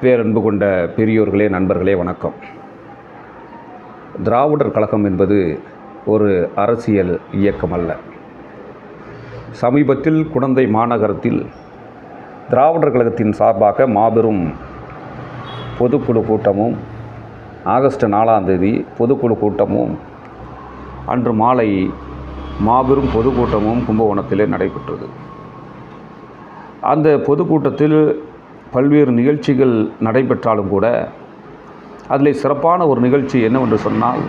பேரன்பு கொண்ட பெரியோர்களே நண்பர்களே வணக்கம். திராவிடர் கழகம் என்பது ஒரு அரசியல் இயக்கம் அல்ல. சமீபத்தில் குடந்தை மாநகரத்தில் திராவிடர் கழகத்தின் சார்பாக மாபெரும் பொதுக்குழு கூட்டமும் ஆகஸ்ட் நாலாம் தேதி பொதுக்குழு கூட்டமும் அன்று மாலை மாபெரும் பொதுக்கூட்டமும் கும்பகோணத்திலே நடைபெற்றது. அந்த பொதுக்கூட்டத்தில் பல்வேறு நிகழ்ச்சிகள் நடைபெற்றாலும் கூட அதில் சிறப்பான ஒரு நிகழ்ச்சி என்னவென்று சொன்னால்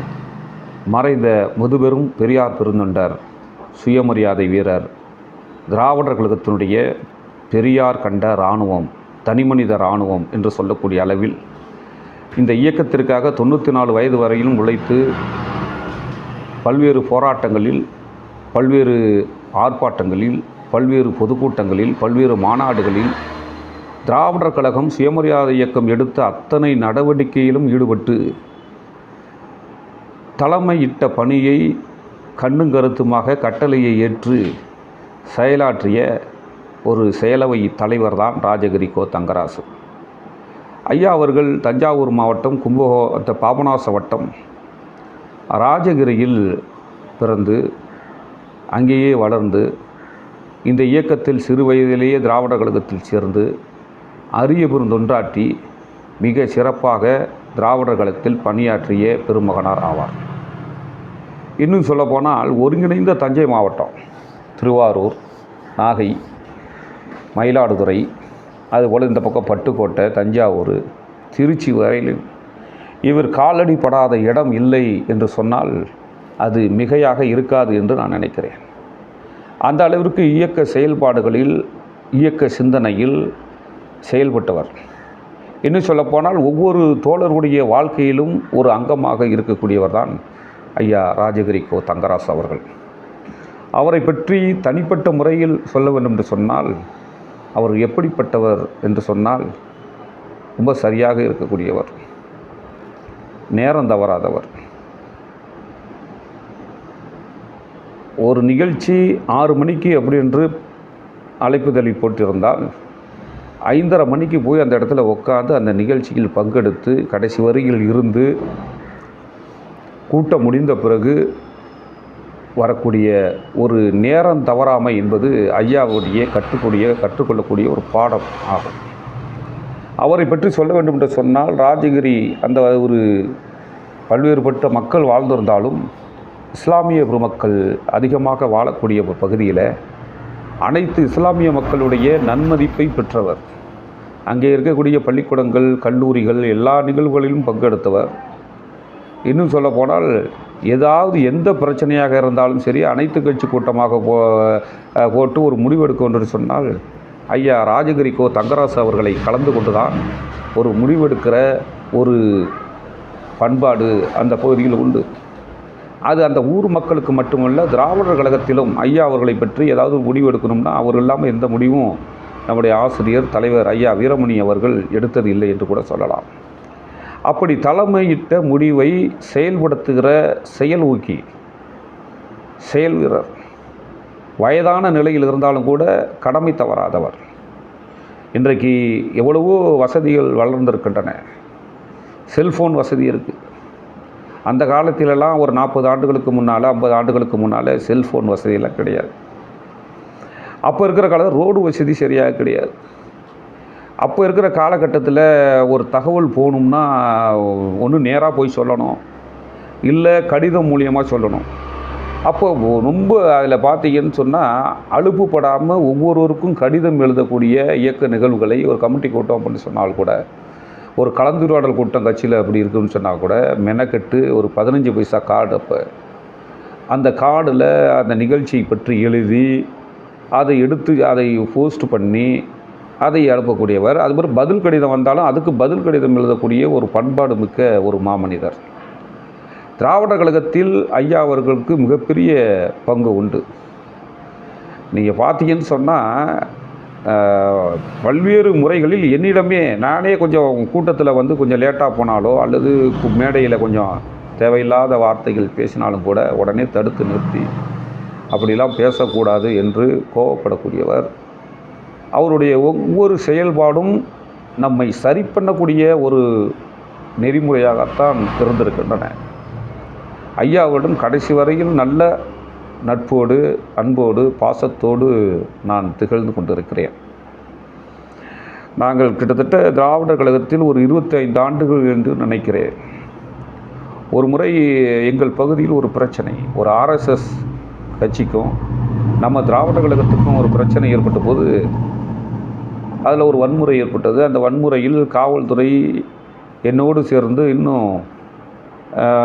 மறைந்த முதுபெரும் பெரியார் பெருந்தொண்டர் சுயமரியாதை வீரர் திராவிடர் கழகத்தினுடைய பெரியார் கண்ட இராணுவம் தனிமனித இராணுவம் என்று சொல்லக்கூடிய அளவில் இந்த இயக்கத்திற்காக தொண்ணூற்றி நாலு வயது வரையிலும் உழைத்து பல்வேறு போராட்டங்களில் பல்வேறு ஆர்ப்பாட்டங்களில் பல்வேறு பொதுக்கூட்டங்களில் பல்வேறு மாநாடுகளில் திராவிடர் கழகம் சுயமரியாதை இயக்கம் எடுத்த அத்தனை நடவடிக்கையிலும் ஈடுபட்டு தலைமையிட்ட பணியை கண்ணும் கருத்துமாக கட்டளையை ஏற்று செயலாற்றிய ஒரு செயலவை தலைவர் தான் ராஜகிரி கோ தங்கராசு. ஐயா அவர்கள் தஞ்சாவூர் மாவட்டம் கும்பகோ பாபநாச வட்டம் ராஜகிரியில் பிறந்து அங்கேயே வளர்ந்து இந்த இயக்கத்தில் சிறு வயதிலேயே திராவிடர் கழகத்தில் சேர்ந்து அரிய பெருந்தொன்றாற்றி மிக சிறப்பாக திராவிடர் களத்தில் பணியாற்றிய பெருமகனார் ஆவார். இன்னும் சொல்லப்போனால் ஒருங்கிணைந்த தஞ்சை மாவட்டம் திருவாரூர் நாகை மயிலாடுதுறை அதுபோல் இந்த பக்கம் பட்டுக்கோட்டை தஞ்சாவூர் திருச்சி வரையிலும் இவர் காலடி படாத இடம் இல்லை என்று சொன்னால் அது மிகையாக இருக்காது என்று நான் நினைக்கிறேன். அந்த அளவிற்கு இயக்க செயல்பாடுகளில் இயக்க சிந்தனையில் செயல்பட்டவர். இன்னும் சொல்லப்போனால் ஒவ்வொரு தோழர்களுடைய வாழ்க்கையிலும் ஒரு அங்கமாக இருக்கக்கூடியவர் தான் ஐயா ராஜகிரி கோ அவர்கள். அவரை பற்றி தனிப்பட்ட முறையில் சொல்ல வேண்டும் என்று சொன்னால் அவர் எப்படிப்பட்டவர் என்று சொன்னால் ரொம்ப சரியாக இருக்கக்கூடியவர். நேரம் தவறாதவர். ஒரு நிகழ்ச்சி ஆறு மணிக்கு அப்படி என்று அழைப்புதலி போட்டிருந்தால் ஐந்தரை மணிக்கு போய் அந்த இடத்துல உட்காந்து அந்த நிகழ்ச்சியில் பங்கெடுத்து கடைசி வரியில் இருந்து கூட்டம் முடிந்த பிறகு வரக்கூடிய ஒரு நேரம் தவறாமை என்பது ஐயாவுடைய கற்றுக்கூடிய கற்றுக்கொள்ளக்கூடிய ஒரு பாடம் ஆகும். அவரை பற்றி சொல்ல வேண்டும் என்று சொன்னால் ராஜகிரி அந்த ஒரு பல்வேறுபட்ட மக்கள் வாழ்ந்திருந்தாலும் இஸ்லாமிய பெருமக்கள் அதிகமாக வாழக்கூடிய ஒரு பகுதியில் அனைத்து இஸ்லாமிய மக்களுடைய நன்மதிப்பை பெற்றவர். அங்கே இருக்கக்கூடிய பள்ளிக்கூடங்கள் கல்லூரிகள் எல்லா நிகழ்வுகளிலும் பங்கெடுத்தவர். இன்னும் சொல்ல போனால் ஏதாவது எந்த பிரச்சனையாக இருந்தாலும் சரி அனைத்து கட்சி கூட்டமாக போ போட்டு ஒரு முடிவெடுக்கும் என்று சொன்னால் ஐயா ராஜகிரிகோ தங்கராசு அவர்களை கலந்து கொண்டு தான் ஒரு முடிவெடுக்கிற ஒரு பண்பாடு அந்த பகுதியில் உண்டு. அது அந்த ஊர் மக்களுக்கு மட்டுமல்ல திராவிடர் கழகத்திலும் ஐயா அவர்களை பற்றி ஏதாவது முடிவு எடுக்கணும்னா அவர் இல்லாமல் எந்த முடிவும் நம்முடைய ஆசிரியர் தலைவர் ஐயா வீரமணி அவர்கள் எடுத்தது இல்லை என்று கூட சொல்லலாம். அப்படி தலைமையிட்ட முடிவை செயல்படுத்துகிற செயல் ஊக்கி செயல் வீரர் வயதான நிலையில் இருந்தாலும் கூட கடமை தவறாதவர். இன்றைக்கு எவ்வளவோ வசதிகள் வளர்ந்திருக்கின்றன. செல்ஃபோன் வசதி இருக்குது அந்த காலத்திலலாம் ஒரு நாற்பது ஆண்டுகளுக்கு முன்னால் ஐம்பது ஆண்டுகளுக்கு முன்னால் செல்ஃபோன் வசதியெல்லாம் கிடையாது. அப்போ இருக்கிற காலத்தில் ரோடு வசதி சரியாக கிடையாது. அப்போ இருக்கிற காலகட்டத்தில் ஒரு தகவல் போகணும்னா ஒன்று நேராக போய் சொல்லணும். இல்லை கடிதம் மூலியமாக சொல்லணும். அப்போ ரொம்ப அதில் பார்த்தீங்கன்னு சொன்னால் அலுப்புப்படாமல் ஒவ்வொருவருக்கும் கடிதம் எழுதக்கூடிய இயக்க நிகழ்வுகளை ஒரு கமிட்டி கூட்டம் அப்படின்னு சொன்னால் கூட ஒரு கலந்துரையாடல் கூட்டம் கட்சியில் அப்படி இருக்குன்னு சொன்னால் கூட மெனக்கெட்டு ஒரு பதினஞ்சு பைசா கார்டு அப்போ. அந்த கார்டில் அந்த நிகழ்ச்சியை பற்றி எழுதி அதை எடுத்து அதை போஸ்ட் பண்ணி அதை அனுப்பக்கூடியவர். அது மாதிரி பதில் கடிதம் வந்தாலும் அதுக்கு பதில் கடிதம் எழுதக்கூடிய ஒரு பண்பாடு மிக்க ஒரு மாமனிதர். திராவிட கழகத்தில் ஐயா அவர்களுக்கு மிகப்பெரிய பங்கு உண்டு. நீங்கள் பார்த்தீங்கன்னு சொன்னால் பல்வேறு முறைகளில் என்னிடமே நானே கொஞ்சம் கூட்டத்தில் வந்து கொஞ்சம் லேட்டாக போனாலோ அல்லது மேடையில் கொஞ்சம் தேவையில்லாத வார்த்தைகள் பேசினாலும் கூட உடனே தடுத்து நிறுத்தி அப்படிலாம் பேசக்கூடாது என்று கோவப்படக்கூடியவர். அவருடைய ஒவ்வொரு செயல்பாடும் நம்மை சரி பண்ணக்கூடிய ஒரு நெறிமுறையாகத்தான் இருந்திருக்கின்றன ஐயாவிடம் கடைசி வரையில் நல்ல நட்போடு அன்போடு பாசத்தோடு நான் திகழ்ந்து கொண்டிருக்கிறேன். நாங்கள் கிட்டத்தட்ட திராவிடர் கழகத்தில் ஒரு இருபத்தி ஐந்து ஆண்டுகள் என்று நினைக்கிறேன். ஒரு முறை எங்கள் பகுதியில் ஒரு பிரச்சனை ஒரு ஆர்எஸ்எஸ் கட்சிக்கும் நம்ம திராவிட கழகத்துக்கும் ஒரு பிரச்சனை ஏற்பட்ட போது அதில் ஒரு வன்முறை ஏற்பட்டது. அந்த வன்முறையில் காவல்துறை என்னோடு சேர்ந்து இன்னும்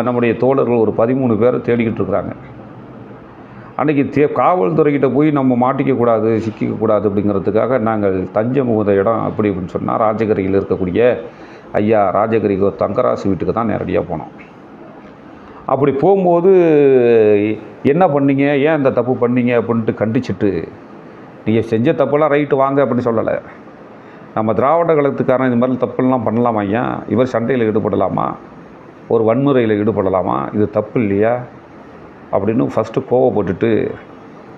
நம்முடைய தோழர்கள் ஒரு பதிமூணு பேரை தேடிக்கிட்டு இருக்கிறாங்க. அன்றைக்கி தே காவல்துறைக்கிட்ட போய் நம்ம மாட்டிக்கக்கூடாது சிக்கிக்கக்கூடாது அப்படிங்கிறதுக்காக நாங்கள் தஞ்சம் புகுந்த இடம் அப்படி அப்படின்னு சொன்னால் ராஜகிரியில் இருக்கக்கூடிய ஐயா ராஜகிரி கோ தங்கராசு வீட்டுக்கு தான் நேரடியாக போனோம். அப்படி போகும்போது என்ன பண்ணீங்க? ஏன் இந்த தப்பு பண்ணீங்க? அப்படின்ட்டு கண்டிச்சிட்டு நீங்கள் செஞ்ச தப்பெல்லாம் ரைட்டு வாங்க அப்படின்னு சொல்லலை. நம்ம திராவிட கழகத்துக்காரன் இந்த மாதிரி தப்பெல்லாம் பண்ணலாமா ஐயா? இவர் சண்டையில் ஈடுபடலாமா? ஒரு வன்முறையில் ஈடுபடலாமா? இது தப்பு இல்லையா? அப்படின்னு ஃபஸ்ட்டு கோவப்பட்டுட்டு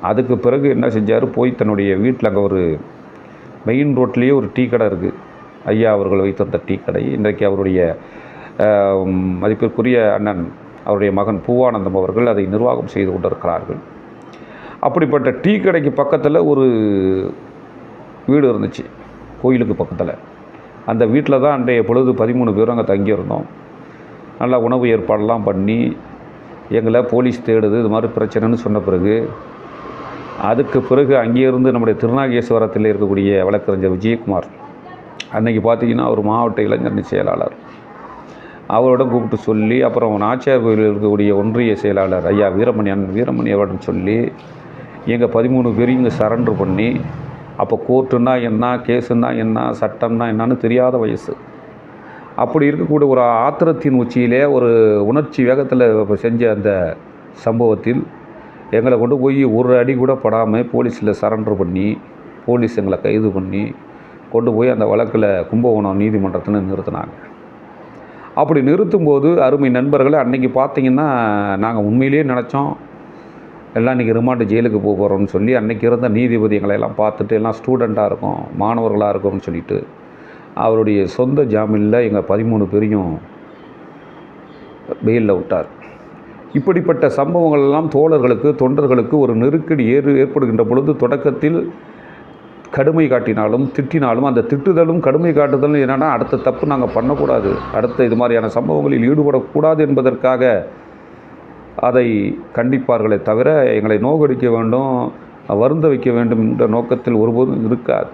அதுக்கு பிறகு என்ன செஞ்சார்? போய் தன்னுடைய வீட்டில் அங்கே ஒரு மெயின் ரோட்லேயே ஒரு டீ கடை இருக்குது ஐயா அவர்கள் வைத்திருந்த டீ கடை. இன்றைக்கு அவருடைய மதிப்பிற்குரிய அண்ணன் அவருடைய மகன் பூவானந்தம் அவர்கள் அதை நிர்வாகம் செய்து கொண்டிருக்கிறார்கள். அப்படிப்பட்ட டீ கடைக்கு பக்கத்தில் ஒரு வீடு இருந்துச்சு கோயிலுக்கு பக்கத்தில். அந்த வீட்டில் தான் அன்றைய பொழுது பதிமூணு பேரும் அங்கே தங்கியிருந்தோம். நல்லா உணவு ஏற்பாடெல்லாம் பண்ணி எங்களை போலீஸ் தேடுது இது மாதிரி பிரச்சனைன்னு சொன்ன பிறகு அதுக்கு பிறகு அங்கேருந்து நம்முடைய திருநாகேஸ்வரத்தில் இருக்கக்கூடிய வழக்கறிஞர் விஜயகுமார் அன்றைக்கி பார்த்தீங்கன்னா அவர் மாவட்ட இளைஞரணி செயலாளர். அவரோட கூப்பிட்டு சொல்லி அப்புறம் நாச்சியார் கோயிலில் இருக்கக்கூடிய ஒன்றிய செயலாளர் ஐயா வீரமணி அண்ணன் வீரமணி அவரிடம் சொல்லி எங்கள் பதிமூணு பேரையும் இங்கே சரண்டர் பண்ணி அப்போ கோர்ட்டுன்னா என்ன கேஸுன்னா என்ன சட்டம்னா என்னன்னு தெரியாத வயசு. அப்படி இருக்கக்கூடிய ஒரு ஆத்திரத்தின் உச்சியிலே ஒரு உணர்ச்சி வேகத்தில் செஞ்ச அந்த சம்பவத்தில் எங்களை கொண்டு போய் ஒரு அடி கூட படாமல் போலீஸில் சரண்டர் பண்ணி போலீஸ் எங்களை கைது பண்ணி கொண்டு போய் அந்த வழக்கில் கும்பகோணம் நீதிமன்றத்தில் நிறுத்தினாங்க. அப்படி நிறுத்தும்போது அருமை நண்பர்களை அன்றைக்கி பார்த்தீங்கன்னா நாங்கள் உண்மையிலேயே நினச்சோம் எல்லாம் இன்றைக்கி ரிமாண்டு ஜெயிலுக்கு போக போகிறோம்னு சொல்லி அன்றைக்கி இருந்த நீதிபதி எங்களை எல்லாம் பார்த்துட்டு எல்லாம் ஸ்டூடெண்ட்டாக இருக்கும் மாணவர்களாக இருக்கோம்னு சொல்லிட்டு அவருடைய சொந்த ஜாமீனில் எங்கள் பதிமூணு பேரையும் பெயிலில் விட்டார். இப்படிப்பட்ட சம்பவங்கள் எல்லாம் தோழர்களுக்கு தொண்டர்களுக்கு ஒரு நெருக்கடி ஏறு ஏற்படுகின்ற பொழுது தொடக்கத்தில் கடுமை காட்டினாலும் திட்டினாலும் அந்த திட்டுதலும் கடுமை காட்டுதலும் என்னென்னா அடுத்த தப்பு நாங்கள் பண்ணக்கூடாது. அடுத்த இது மாதிரியான சம்பவங்களில் ஈடுபடக்கூடாது என்பதற்காக அதை கண்டிப்பார்களே தவிர எங்களை நோகடிக்க வேண்டும் வருந்த வைக்க வேண்டும் என்ற நோக்கத்தில் ஒருபோதும் இருக்காது.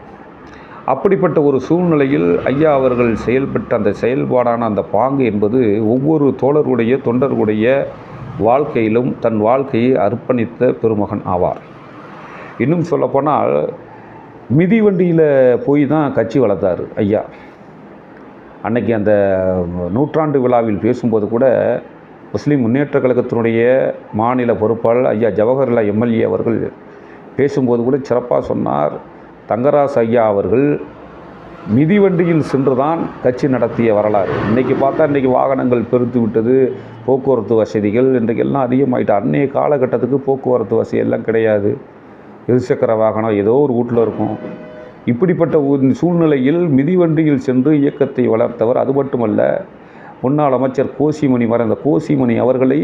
அப்படிப்பட்ட ஒரு சூழ்நிலையில் ஐயா அவர்கள் செயல்பட்ட அந்த செயல்பாடான அந்த பாங்கு என்பது ஒவ்வொரு தோழருடைய தொண்டர்களுடைய வாழ்க்கையிலும் தன் வாழ்க்கையை அர்ப்பணித்த பெருமகன் ஆவார். இன்னும் சொல்லப்போனால் மிதிவண்டியில் போய் தான் கட்சி வளர்த்தார் ஐயா. அன்னைக்கு அந்த நூற்றாண்டு விழாவில் பேசும்போது கூட முஸ்லீம் முன்னேற்ற கழகத்தினுடைய மாநில பொறுப்பாளர் ஐயா ஜவஹர்லால் எம்எல்ஏ அவர்கள் பேசும்போது கூட சிறப்பாக சொன்னார் தங்கராஸ் ஐயா அவர்கள் மிதிவண்டியில் சென்று தான் கட்சி நடத்திய வரலாறு. இன்றைக்கி பார்த்தா இன்றைக்கி வாகனங்கள் பெருத்து விட்டது போக்குவரத்து வசதிகள் இன்றைக்கெல்லாம் அதிகமாகிட்டு அன்றைய காலகட்டத்துக்கு போக்குவரத்து வசதி எல்லாம் கிடையாது. இருசக்கர வாகனம் ஏதோ ஒரு வீட்டில் இருக்கும். இப்படிப்பட்ட சூழ்நிலையில் மிதிவண்டியில் சென்று இயக்கத்தை வளர்த்தவர் அது மட்டுமல்ல முன்னாள் அமைச்சர் கோசிமணி மறைந்த கோசிமணி அவர்களை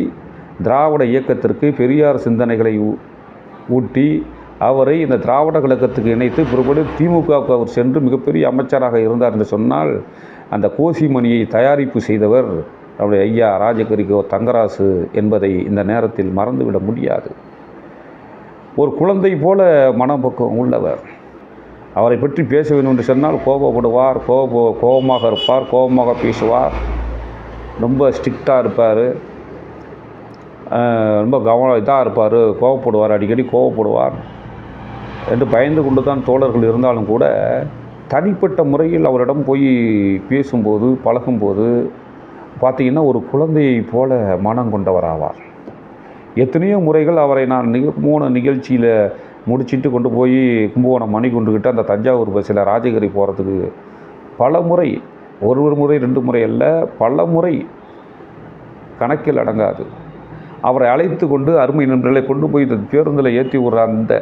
திராவிட இயக்கத்திற்கு பெரியார் சிந்தனைகளை ஊட்டி அவரை இந்த திராவிட கழகத்துக்கு இணைத்து பிற்படு திமுகவுக்கு அவர் சென்று மிகப்பெரிய அமைச்சராக இருந்தார் என்று சொன்னால் அந்த கோசிமணியை தயாரிப்பு செய்தவர் நம்முடைய ஐயா ராஜகரிகோ தங்கராசு என்பதை இந்த நேரத்தில் மறந்துவிட முடியாது. ஒரு குழந்தை போல மனப்பக்குவம் உள்ளவர். அவரை பற்றி பேச வேண்டும் என்று சொன்னால் கோபப்படுவார் கோப கோபமாக இருப்பார் கோபமாக பேசுவார். ரொம்ப ஸ்ட்ரிக்டாக இருப்பார். ரொம்ப கவனம் இதாக இருப்பார். கோவப்படுவார் அடிக்கடி கோவப்படுவார் என்று பயந்து கொண்டு தான் தோழர்கள் இருந்தாலும் கூட தனிப்பட்ட முறையில் அவரிடம் போய் பேசும்போது பழகும்போது பார்த்தீங்கன்னா ஒரு குழந்தையை போல மனம் கொண்டவராவார். எத்தனையோ முறைகள் அவரை நான் நிக மூணு நிகழ்ச்சியில் முடிச்சிட்டு கொண்டு போய் கும்பகோணம் மணி கொண்டுக்கிட்டு அந்த தஞ்சாவூர் பஸ்ஸில் ராஜகிரி போகிறதுக்கு பல முறை ஒரு ஒரு முறை ரெண்டு முறை அல்ல பல முறை கணக்கில் அடங்காது. அவரை அழைத்து கொண்டு அருமை நண்பர்களை கொண்டு போய் இந்த பேருந்தில் ஏற்றி விடுற அந்த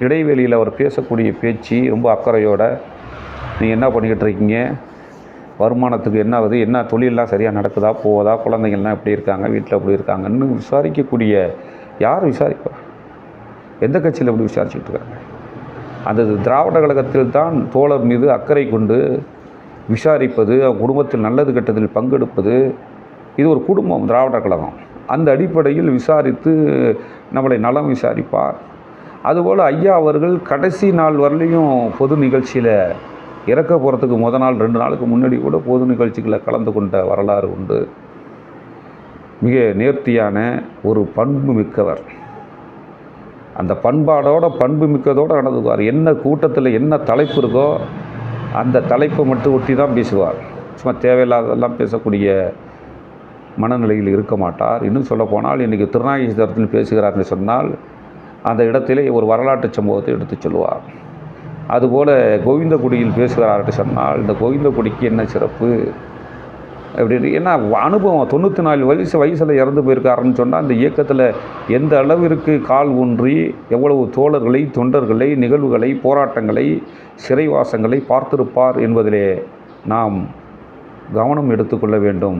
இடைவெளியில் அவர் பேசக்கூடிய பேச்சு ரொம்ப அக்கறையோடு நீங்கள் என்ன பண்ணிக்கிட்டு இருக்கீங்க? வருமானத்துக்கு என்ன ஆகுது? என்ன தொழிலெலாம் சரியாக நடக்குதா? போவதா குழந்தைங்கள்லாம் எப்படி இருக்காங்க? வீட்டில் எப்படி இருக்காங்கன்னு விசாரிக்கக்கூடிய யார் விசாரிப்பா? எந்த கட்சியில் எப்படி விசாரிச்சுட்டு இருக்காங்க? அந்த திராவிட கழகத்தில் தான் தோழர் மீது அக்கறை கொண்டு விசாரிப்பது அவங்க குடும்பத்தில் நல்லது கெட்டதில் பங்கெடுப்பது இது ஒரு குடும்பம் திராவிட கழகம். அந்த அடிப்படையில் விசாரித்து நம்மளை நலம் விசாரிப்பார். அதுபோல் ஐயா அவர்கள் கடைசி நாள் வரலையும் பொது நிகழ்ச்சியில் இறக்க போகிறதுக்கு முத நாள் ரெண்டு நாளுக்கு முன்னாடி கூட பொது நிகழ்ச்சிகளில் கலந்து கொண்ட வரலாறு உண்டு. மிக நேர்த்தியான ஒரு பண்பு மிக்கவர். அந்த பண்பாடோட பண்பு மிக்கதோடு நடந்துக்குவார். என்ன கூட்டத்தில் என்ன தலைப்பு இருக்கோ அந்த தலைப்பை மட்டும் ஒட்டி தான் பேசுவார். சும்மா தேவையில்லாததெல்லாம் பேசக்கூடிய மனநிலையில் இருக்க மாட்டார். இன்னும் சொல்ல போனால் இன்றைக்கி திருநாகேஸ்வரத்தில் பேசுகிறார்னு சொன்னால் அந்த இடத்திலே ஒரு வரலாற்று சம்பவத்தை எடுத்து சொல்லுவார். அதுபோல் கோவிந்தகுடியில் பேசுகிறார் என்று சொன்னால் இந்த கோவிந்தகுடிக்கு என்ன சிறப்பு? அப்படின்னு ஏன்னா அனுபவம் தொண்ணூற்றி நாலு வயசு வயசில் இறந்து போயிருக்காருன்னு சொன்னால் அந்த இயக்கத்தில் எந்த அளவிற்கு கால் ஊன்றி எவ்வளவு தோழர்களை தொண்டர்களை நிகழ்வுகளை போராட்டங்களை சிறைவாசங்களை பார்த்திருப்பார் என்பதிலே நாம் கவனம் எடுத்துக்கொள்ள வேண்டும்.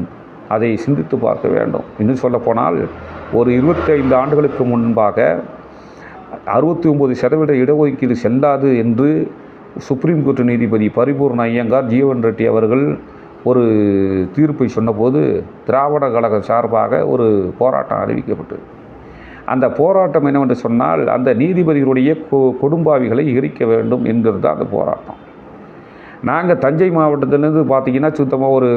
அதை சிந்தித்து பார்க்க வேண்டும். இன்னும் சொல்லப்போனால் ஒரு இருபத்தைந்து ஆண்டுகளுக்கு முன்பாக அறுபத்தி ஒம்பது சதவீத இடஒதுக்கீடு செல்லாது என்று சுப்ரீம் கோர்ட் நீதிபதி பரிபூர்ண ஐயங்கார் ஜீவன் ரெட்டி அவர்கள் ஒரு தீர்ப்பை சொன்னபோது திராவிட கழகம் சார்பாக ஒரு போராட்டம் அறிவிக்கப்பட்டது. அந்த போராட்டம் என்னவென்று சொன்னால் அந்த நீதிபதிகளுடைய கொ கொடும்பாவிகளை எரிக்க வேண்டும் என்கிறது தான் அந்த போராட்டம். நாங்கள் தஞ்சை மாவட்டத்திலேருந்து பார்த்தீங்கன்னா சுத்தமாக ஒரு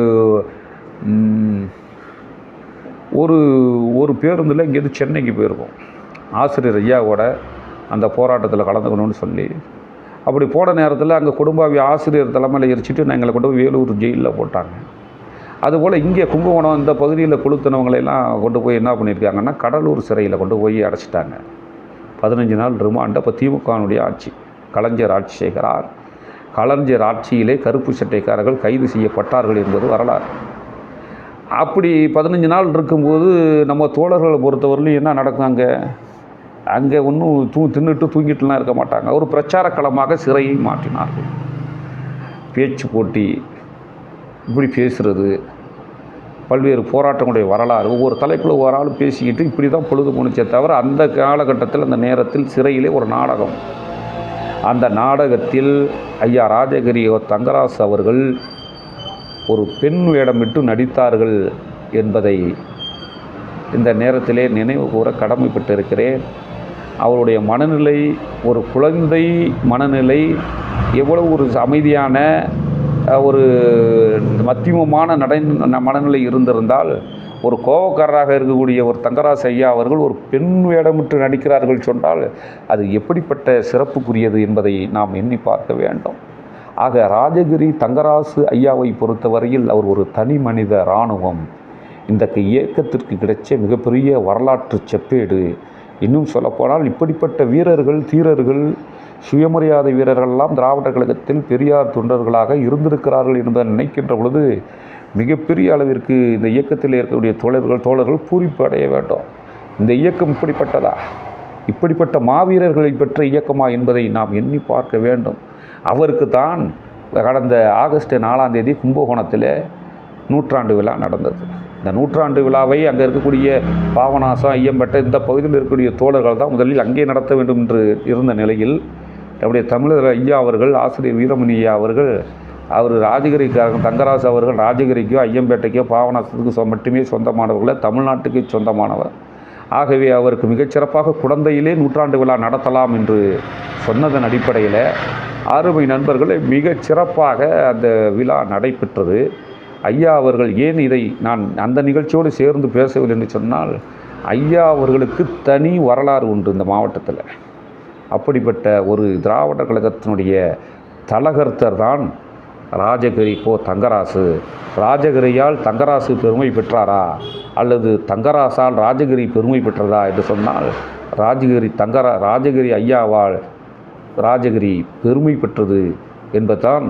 ஒரு ஒரு பேருந்தில் இங்கேருந்து சென்னைக்கு போயிருக்கோம். ஆசிரியர் ஐயாவோட அந்த போராட்டத்தில் கலந்துக்கணும்னு சொல்லி அப்படி போன நேரத்தில் அங்கே குடும்பாவி ஆசிரியர் தலைமையில் எரிச்சிட்டு எங்களை கொண்டு போய் வேலூர் ஜெயிலில் போட்டாங்க. அதுபோல் இங்கே கும்பகோணம் இந்த பகுதியில் கொளுத்தினவங்களையெல்லாம் கொண்டு போய் என்ன பண்ணியிருக்காங்கன்னா கடலூர் சிறையில் கொண்டு போய் அடைச்சிட்டாங்க. பதினஞ்சு நாள் ரிமாண்ட் அப்போ திமுகனுடைய ஆட்சி. கலைஞர் ஆட்சி செய்கிறார். கலைஞர் ஆட்சியிலே கருப்பு சட்டைக்காரர்கள் கைது செய்யப்பட்டார்கள் என்பது வரலாறு. அப்படி பதினஞ்சு நாள் இருக்கும்போது நம்ம தோழர்களை பொறுத்தவரையிலும் என்ன நடக்கும் அங்கே? அங்கே ஒன்றும் தூ தின்னுட்டு தூங்கிட்டுலாம் இருக்க மாட்டாங்க. ஒரு பிரச்சார களமாக சிறையை மாற்றினார்கள். பேச்சு போட்டி இப்படி பேசுகிறது பல்வேறு போராட்டங்களுடைய வரலாறு ஒவ்வொரு தலைப்பில் ஒரு ஆள் பேசிக்கிட்டு இப்படி தான் பொழுது போணுச்சே தவிர அந்த காலகட்டத்தில் அந்த நேரத்தில் சிறையிலே ஒரு நாடகம். அந்த நாடகத்தில் ஐயா ராஜகிரியோ தங்கராஸ் அவர்கள் ஒரு பெண் வேடமிட்டு நடித்தார்கள் என்பதை இந்த நேரத்திலே நினைவு கூற கடமைப்பட்டிருக்கிறேன். அவருடைய மனநிலை ஒரு குழந்தை மனநிலை எவ்வளவு ஒரு அமைதியான ஒரு மத்தியமமான நடை மனநிலை இருந்திருந்தால் ஒரு கோபக்காரராக இருக்கக்கூடிய ஒரு தங்கராசு ஐயா அவர்கள் ஒரு பெண் வேடமிட்டு நடிக்கிறார்கள் சொன்னால் அது எப்படிப்பட்ட சிறப்புக்குரியது என்பதை நாம் எண்ணி பார்க்க வேண்டும். ஆக ராஜகிரி தங்கராசு ஐயாவை பொறுத்தவரையில் அவர் ஒரு தனி மனித இராணுவம். இந்த இயக்கத்திற்கு கிடைச்ச மிகப்பெரிய வரலாற்று செப்பேடு இன்னும் சொல்லப்போனால் இப்படிப்பட்ட வீரர்கள் தீரர்கள் சுயமரியாதை வீரர்கள்லாம் திராவிட கழகத்தில் பெரியார் தொண்டர்களாக இருந்திருக்கிறார்கள் என்பதை நினைக்கின்ற பொழுது மிகப்பெரிய அளவிற்கு இந்த இயக்கத்தில் இருக்கக்கூடிய தோழர்கள் தோழர்கள் பூரிப்பு அடைய வேண்டும். இந்த இயக்கம் இப்படிப்பட்டதா? இப்படிப்பட்ட மாவீரர்களை பெற்ற இயக்கமா என்பதை நாம் எண்ணி பார்க்க வேண்டும். அவருக்கு தான் கடந்த ஆகஸ்ட் நாலாம் தேதி கும்பகோணத்தில் நூற்றாண்டு விழா நடந்தது. இந்த நூற்றாண்டு விழாவை அங்கே இருக்கக்கூடிய பாவநாசம் ஐயம்பேட்டை இந்த பகுதியில் இருக்கக்கூடிய தோழர்கள் தான் முதலில் அங்கே நடத்த வேண்டும் என்று இருந்த நிலையில் நம்முடைய தமிழர் ஐயா அவர்கள் ஆசிரியர் வீரமணி ஐயா அவர்கள் அவர் ராஜகிரிக்காரங்க தங்கராசு அவர்கள் ராஜகிரிக்கோ ஐயம்பேட்டைக்கோ பாவநாசத்துக்கு மட்டுமே சொந்தமானவர்கள தமிழ்நாட்டுக்கு சொந்தமானவர். ஆகவே அவருக்கு மிகச்சிறப்பாக குழந்தையிலே நூற்றாண்டு விழா நடத்தலாம் என்று சொன்னதன் அடிப்படையில் அருமை நண்பர்களை மிகச் சிறப்பாக அந்த விழா நடைபெற்றது. ஐயா அவர்கள் ஏன் இதை நான் அந்த நிகழ்ச்சியோடு சேர்ந்து பேசவில்லை என்று சொன்னால் ஐயா அவர்களுக்கு தனி வரலாறு உண்டு இந்த மாவட்டத்தில். அப்படிப்பட்ட ஒரு திராவிட கழகத்தினுடைய தலகர்த்தர் தான் ராஜகிரி போ தங்கராசு. ராஜகிரியால் தங்கராசு பெருமை பெற்றாரா? அல்லது தங்கராசால் ராஜகிரி பெருமை பெற்றதா என்று சொன்னால் ராஜகிரி தங்கரா ராஜகிரி ஐயாவால் ராஜகிரி பெருமை பெற்றது என்பதுதான்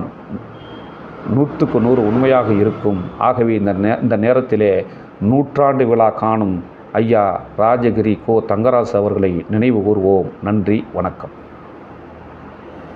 நூற்றுக்கு நூறு உண்மையாக இருக்கும். ஆகவே இந்த நே இந்த நேரத்திலே நூற்றாண்டு விழா காணும் ஐயா ராஜகிரி கோ தங்கராசு அவர்களை நினைவு கூறுவோம் நன்றி வணக்கம்.